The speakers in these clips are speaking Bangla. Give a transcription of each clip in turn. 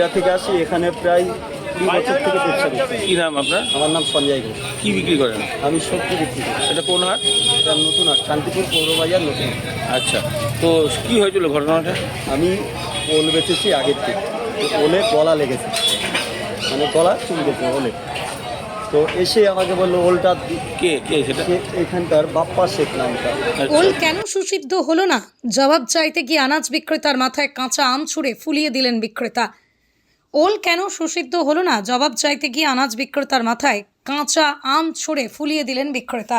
এটা থেকে আসি এখানে প্রায় কুড়ি বছর থেকে ব্যবসা করছি। কি নাম আপনার? আমার নাম সঞ্জয় ঘোষ। কি বিক্রি করেন? আমি সবজি বিক্রি করি। এটা কোন হাট? এটা নতুন আর শান্তিপুর পৌরবাজার নতুন হাট। আচ্ছা তো কি হয়েছিল ঘটনাটা? আমি ওল বেচেছি আগের থেকে। তো ওলে গলা লেগেছে। মানে গলা চুলকেছে ওলে। তো এসে আমাকে বলল ওলটা কে কে সেটা? সে এখানকার বাপ্পা শেখ নামটা। আচ্ছা। ওল কেন সুসিদ্ধ হলো না? জবাব চাইতে গিয়ে আনাজ বিক্রেতার মাথায় কাঁচা আম ছুঁড়ে ফুলিয়ে দিলেন বিক্রেতা। ওল কেন সুসিদ্ধ হলো না? জবাব চাইতে গিয়ে আনাজ বিক্রেতার মাথায় কাঁচা আম ছুঁড়ে ফুলিয়ে দিলেন বিক্রেতা।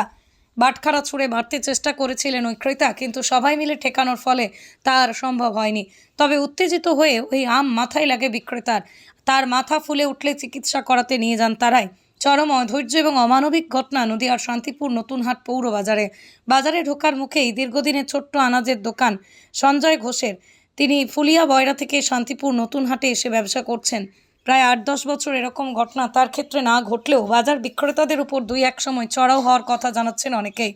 বাটখারা ছুঁড়ে মারতে চেষ্টা করেছিলেন ওই ক্রেতা, কিন্তু সবাই মিলে ঠেকানোর ফলে তার সম্ভব হয়নি। তবে উত্তেজিত হয়ে ওই আম মাথায় লাগে বিক্রেতার। তার মাথা ফুলে উঠলে চিকিৎসা করাতে নিয়ে যান তারাই। চরম অধৈর্য এবং অমানবিক ঘটনা নদীয়ার শান্তিপুর নতুনহাট পৌর বাজারে বাজারে ঢোকার মুখেই দীর্ঘদিনের ছোট্ট আনাজের দোকান সঞ্জয় ঘোষের। তিনি ফুলিয়া বয়রা থেকে শান্তিপুর নতুন হাটে এসে ব্যবসা করছেন। প্রায় আট দশ বছর এরকম ঘটনা তার ক্ষেত্রে না ঘটলেও বাজার বিক্রেতাদের উপর দুই এক সময় চড়াও হওয়ার কথা জানাচ্ছেন অনেকেই।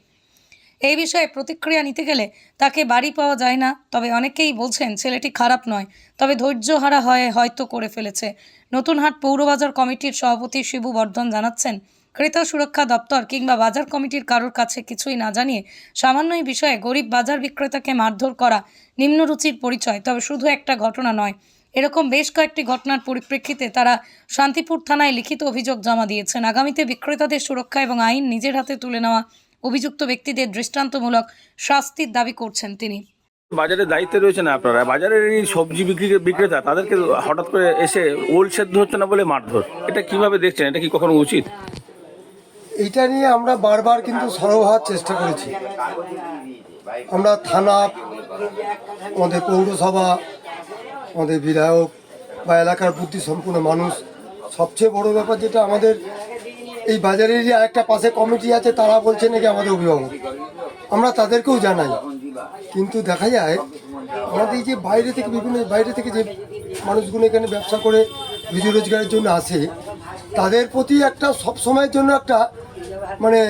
এই বিষয়ে প্রতিক্রিয়া নিতে গেলে তাকে বাড়ি পাওয়া যায় না, তবে অনেকেই বলছেন ছেলেটি খারাপ নয়, তবে ধৈর্যহারা হয়ে, হয়তো করে ফেলেছে। নতুন হাট পৌরবাজার কমিটির সভাপতি শিবু বর্ধন জানাচ্ছেন ক্রেতা সুরক্ষা দপ্তর কিংবা বাজার কমিটির কারোর কাছে কিছুই না জানিয়ে সামান্য এই বিষয়ে গরিব বাজার বিক্রেতাকে মারধর করা নিম্নরুচির পরিচয়। তবে শুধু একটা ঘটনা নয়, এরকম বেশ কয়েকটি ঘটনার পরিপ্রেক্ষিতে তারা শান্তিপুর থানায় লিখিত অভিযোগ জমা দিয়েছেন। আগামীতে বিক্রেতাদের সুরক্ষা এবং আইন নিজের হাতে তুলে নেওয়া অভিযুক্ত ব্যক্তিদের দৃষ্টান্তমূলক শাস্তির দাবি করছেন তিনি। বাজারের দায়িত্বে রয়েছেন আপনারা। বাজারের এই সবজি বিক্রি বিক্রেতা, তাদেরকে হঠাৎ করে এসে ওল সেদ্ধ হচ্ছে না বলে মারধর। এটা কীভাবে দেখছেন? এটা কি কখনো উচিত? এইটা নিয়ে আমরা বারবার কিন্তু সরব হওয়ার চেষ্টা করেছি। আমরা থানা, আমাদের পৌরসভা, আমাদের বিধায়ক বা এলাকার বুদ্ধি সম্পূর্ণ মানুষ, সবচেয়ে বড় ব্যাপার যেটা আমাদের এই বাজারেরই একটা পাশে কমিটি আছে, তারা বলছে নাকি আমাদের অভিভাবক। আমরা তাদেরকেও জানাই। কিন্তু দেখা যায়, আমাদের যে বাইরে থেকে বিভিন্ন, বাইরে থেকে যে মানুষগুলো এখানে ব্যবসা করে রুজি রোজগারের জন্য আসে, তাদের প্রতি একটা সব সময়ের জন্য একটা মানে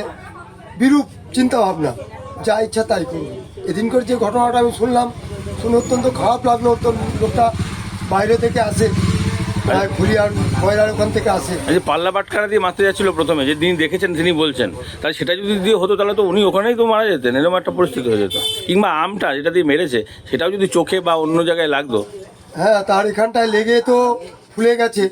বিরূপ চিন্তা ভাবনা যা ইচ্ছা তাই করবে। করে যে ঘটনাটা আমি শুনলাম শুনে অত্যন্ত খারাপ লাগল। অত্যন্ত লোকটা বাইরে থেকে আসে কয়লার ওখান থেকে আসে। যে পাল্লা দিয়ে মারতে যাচ্ছিল প্রথমে যে তিনি দেখেছেন তিনি বলছেন। তাহলে সেটা যদি দিয়ে হতো তাহলে তো উনি ওখানেই তো মারা যেতেন। এরকম একটা পরিস্থিতি হয়ে যেত। কিংবা আমটা যেটা দিয়ে মেরেছে সেটাও যদি চোখে বা অন্য জায়গায় লাগতো। হ্যাঁ তার এখানটায় লেগে তো ফুলে গেছে।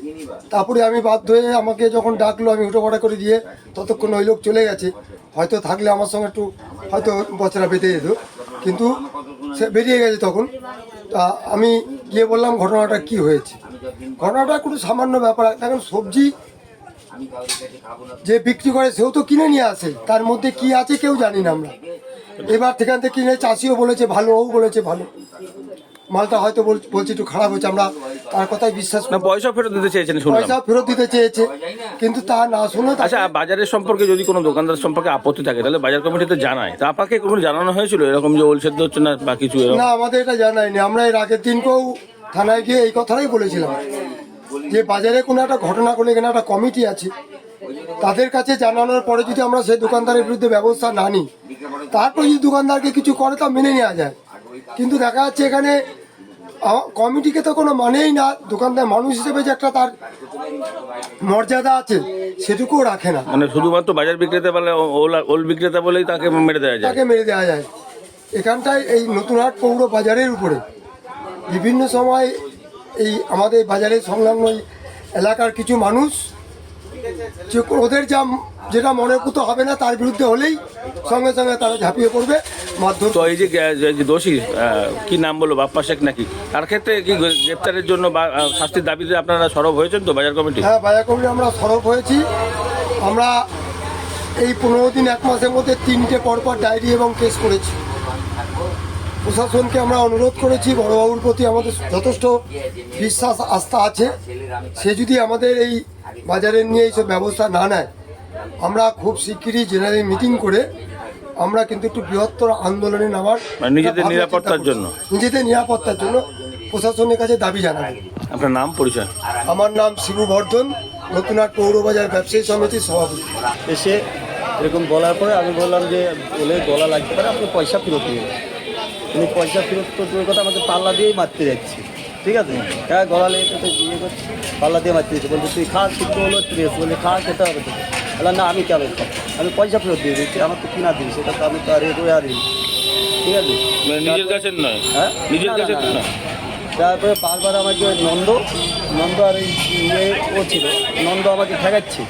তারপরে আমি বাধ্য হয়ে আমাকে যখন ডাকলো, আমি পড়া করে দিয়ে ততক্ষণ ওই লোক চলে গেছে। হয়তো থাকলে আমার সঙ্গে একটু হয়তো বছরা বেঁধে যেত। কিন্তু সে বেরিয়ে গেছে তখন। তা আমি গিয়ে বললাম, ঘটনাটা কি হয়েছে? ঘটনাটা কোনো সামান্য ব্যাপার। দেখেন, সবজি যে বিক্রি করে সেও তো কিনে নিয়ে আসে। তার মধ্যে কি আছে কেউ জানি না আমরা। এবার সেখান থেকে কিনে, চাষিও বলেছে, ভালো, ও বলেছে, ভালো। মালটা হয়তো বল- বলছে একটু খারাপ হয়েছে আমরা তার কথাই বিশ্বাস না পয়সা ফেরত দিতে চেয়েছেন শুনলাম। পয়সা ফেরত দিতে চেয়েছে কিন্তু তা না শুনে আচ্ছা বাজারের সম্পর্কে যদি কোনো দোকানদার সম্পর্কে আপত্তি থাকে তাহলে বাজার কমিটিতে জানায়। তা আপনাকে কখনো জানানো হয়েছিল এরকম যে ওল সেদ্ধ হচ্ছে না বা কিছু না আমাদের এটা জানায়নি। আমরা এর আগের দিনকেও থানায় গিয়ে এই কথাটাই বলেছিলাম। যে বাজারে কোনো একটা ঘটনা করলে এখানে একটা কমিটি আছে তাদের কাছে জানানোর পরে যদি আমরা সেই দোকানদারের বিরুদ্ধে ব্যবস্থা না নিই তারপর যদি দোকানদারকে কিছু করে তা মেনে নেওয়া যায়। কিন্তু দেখা যাচ্ছে এখানে কমিটিকে তো কোনো মানেই না দোকানদার মানুষ হিসেবে যে একটা তার মর্যাদা আছে সেটুকুও রাখে না। মানে শুধুমাত্র বাজার বিক্রেতা বলে ওল বিক্রেতা বলেই তাকে মেরে দেওয়া যায়। তাকে মেরে দেওয়া যায়। এখানটায় এই নতুনহাট পৌর বাজারের উপরে বিভিন্ন সময় এই আমাদের বাজারের সংলগ্ন এলাকার কিছু মানুষ যে ওদের যা যেটা মনে পুতো হবে না তার বিরুদ্ধে হলেই সঙ্গে সঙ্গে তারা ঝাঁপিয়ে পড়বে মারধর তো এই যে দোষী কি নাম বলল বাপ্পা শেখ নাকি? তার ক্ষেত্রে কি গ্রেপ্তারের জন্য বা শাস্তির দাবিতে আপনারা সরব হয়েছেন তো বাজার কমিটি? হ্যাঁ বাজার কমিটি আমরা সরব হয়েছি। আমরা এই পনেরো দিন এক মাসের মধ্যে তিনটে পরপর ডায়েরি এবং কেস করেছি। প্রশাসনকে আমরা অনুরোধ করেছি বড়বাবুর প্রতি আমাদের যথেষ্ট বিশ্বাস আস্থা আছে। সে যদি আমাদের এই বাজারের নিয়ে এইসব ব্যবস্থা না নেয় আমরা খুব শিগগিরই জেনারেল মিটিং করে আমরা কিন্তু একটু বৃহত্তর আন্দোলনে নামার মানে নিজেদের নিরাপত্তার জন্য? নিজেদের নিরাপত্তার জন্য প্রশাসনের কাছে দাবি জানাবেন আপনার নাম পরিচয়? আমার নাম শিবু বর্ধন নতুনহাট পৌরবাজার ব্যবসায়ী সমিতির সভাপতি। এসে এরকম বলার পরে আমি বললাম যে বলে গলা লাগতে পারে আপনি পয়সা ফেরত দিয়ে উনি পয়সা ফেরত তো দূরের কথা আমাকে পাল্লা দিয়েই মারতে যাচ্ছে। ঠিক আছে? হ্যাঁ গলা লেগেছে তো ইয়ে করছে পাল্লা দিয়ে মারতে দিচ্ছে বলছে তুই খা কিছু হলো ট্রেস বলে খা খেতে হবে তো বললাম না আমি কেন খাব? আমি পয়সা ফেরত দিয়ে দিচ্ছি আমার তো কিনা দিই সেটা তো আমি তো আর এ করে আর দিই ঠিক আছে? মানে নিজের কাছে নয়? হ্যাঁ? নিজের কাছে। নয়? তারপরে বারবার আমাকে ওই নন্দ নন্দ আর ওই ইয়ে ও ছিল নন্দ আমাকে ঠেকাচ্ছে।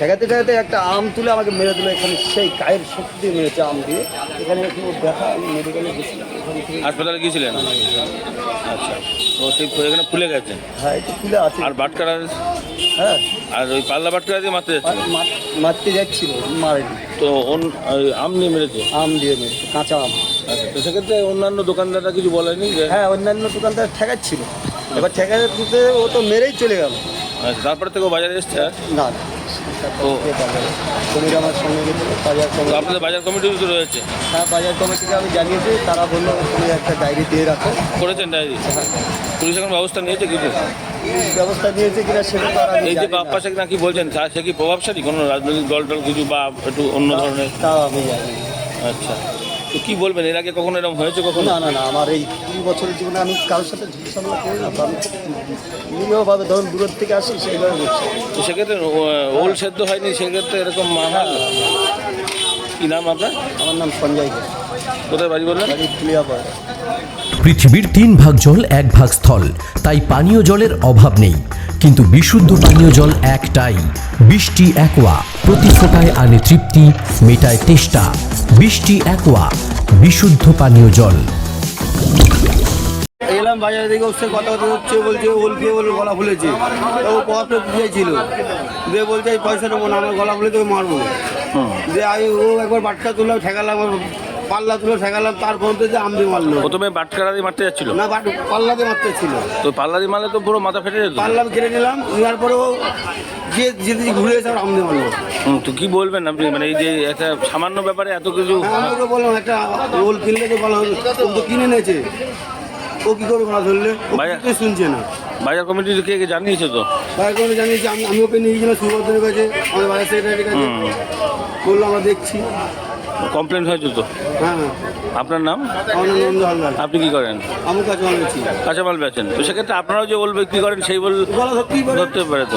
ঠেকাতে ঠেকাতে একটা আম তুলে আমাকে মেরে দিল। এখানে সেই গায়ের শক্তি দিয়ে মেরেছে আম দিয়ে। এখানে একটু দেখা মেডিকেলে গেছিলাম হাসপাতালে গিয়েছিলেন? আচ্ছা। তো সেই এখানে ফুলে গেছে? হ্যাঁ একটু তুলে আছে। আর বাটকারা হ্যাঁ। আর ওই পাল্লা বাটকারা দিয়ে মারতে যাচ্ছিল মারতে যাচ্ছিল মারেনি। তো অন- আম নিয়ে মেরেছে? আম দিয়ে মেরেছে কাঁচা আম। আচ্ছা তো সেক্ষেত্রে অন্যান্য দোকানদাররা কিছু বলেনি যে হ্যাঁ অন্যান্য দোকানদার ঠেকাচ্ছিল। এবার ঠেকাতে ও তো মেরেই চলে গেল। আচ্ছা তারপরে থেকে বাজারে এসছে না কমিটি আমার সঙ্গে গেছিল বাজার কমিটি আপনাদের বাজার কমিটি তো রয়েছে? হ্যাঁ বাজার কমিটিকে আমি জানিয়েছি তারা বলল তুমি একটা ডায়েরি দিয়ে রাখো। করেছেন ডায়েরি? পুলিশ এখন ব্যবস্থা নিয়েছে কিছু? ব্যবস্থা দিয়েছে কিনা সেটা তারা আর আমি এই যে না। বাপ্পা শেখ নাকি বলছেন সে কি প্রভাবশালী? কোনো রাজনৈতিক দল টল কিছু বা একটু অন্য ধরনের? তাও আমি জানি আচ্ছা। তো কি বলবেন? এর আগে কখনো এরকম হয়েছে কখনো? না না না আমার এই কুড়ি বছরের জীবনে আমি কারোর সাথে ঝুঁকসামলা করি না আমি নিরীহভাবে ধরুন দূরের থেকে আসি সেইভাবে বলছি তো সেক্ষেত্রে ওল সেদ্ধ হয়নি সেক্ষেত্রে এরকম মাহা কি নাম আপনার? আমার নাম সঞ্জয় ঘোষ। কোথায় বাড়ি বললেন? বাড়ি পাড়া পৃথিবীর তিন ভাগ জল এক ভাগ স্থল। তাই পানীয় জলের অভাব নেই। কিন্তু বিশুদ্ধ পানীয় জল একটাই। বৃষ্টি একোয়া। প্রতি ফোটায় আনে তৃপ্তি মেটায় তেষ্টা। বৃষ্টি একোয়া। বিশুদ্ধ পানীয় জল। এলাম বাজারে থেকে ওর সাথে কথা কথা হচ্ছে বলছে ওল খেয়ে বলে গলা ফুলেছে। ও কপটা বুঝেছিল দিয়ে বলছে এই পয়সা নেব না আমার গলা ফুলে তোকে মারবো। দিয়ে আমি ও একবার বাটকা তুললাম ঠেকালাম পাল্লা তুলে ঠেকালাম তার পর্যন্ত যে আমদি মারলো। প্রথমে বাটকারা দিয়ে মারতে যাচ্ছিল। না বাট পাল্লাতে মারতে ছিল তো পাল্লা দিয়ে মারলে তো পুরো মাথা ফেটে যেত। পাল্লা কেড়ে নিলাম নেওয়ার পরে ও যে যেতে ঘুরে এসে আমদি মারলো। তো কি বলবেন আপনি? মানে এই যে একটা সামান্য ব্যাপারে এত কিছু হ্যাঁ, আমি বললাম একটা রোল কিনলে তো বললাম ও তো কিনে নিয়েছে ও কি করে মাছ ধরলে? ভাইয়া- শুনছে না। বাজার কমিটি কে কে জানিয়েছে তো? তাই করে জানিয়েছি আমি আমি ওকে নিয়ে গেছিলাম সুভদ্রের কাছে আমাদের বাজার সেক্রেটারির কাছে। বলল আমরা দেখছি। কমপ্লেন হয়েছে তো? আপনার নাম? আপনি কি করেন? বানিয়েছি কাঁচামাল বেচেন। তো সেক্ষেত্রে আপনারাও যে ওল বিক্রি করেন সেই বল ধরতে পারে তো।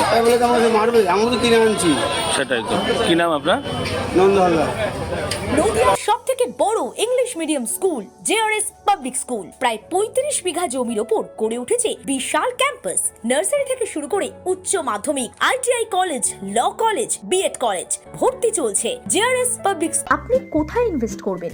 মারবে। আমি কিনে আনছি। সেটাই তো। কি নাম আপনার? নন্দ হালদার। সব থেকে বড় English medium school JRS public school. প্রায় পঁয়ত্রিশ বিঘা জমির ওপর গড়ে উঠেছে বিশাল ক্যাম্পাস। নার্সারি থেকে শুরু করে উচ্চ মাধ্যমিক ITI college law college BEd college ভর্তি চলছে জেআরএস পাবলিক আপনি কোথায় ইনভেস্ট করবেন?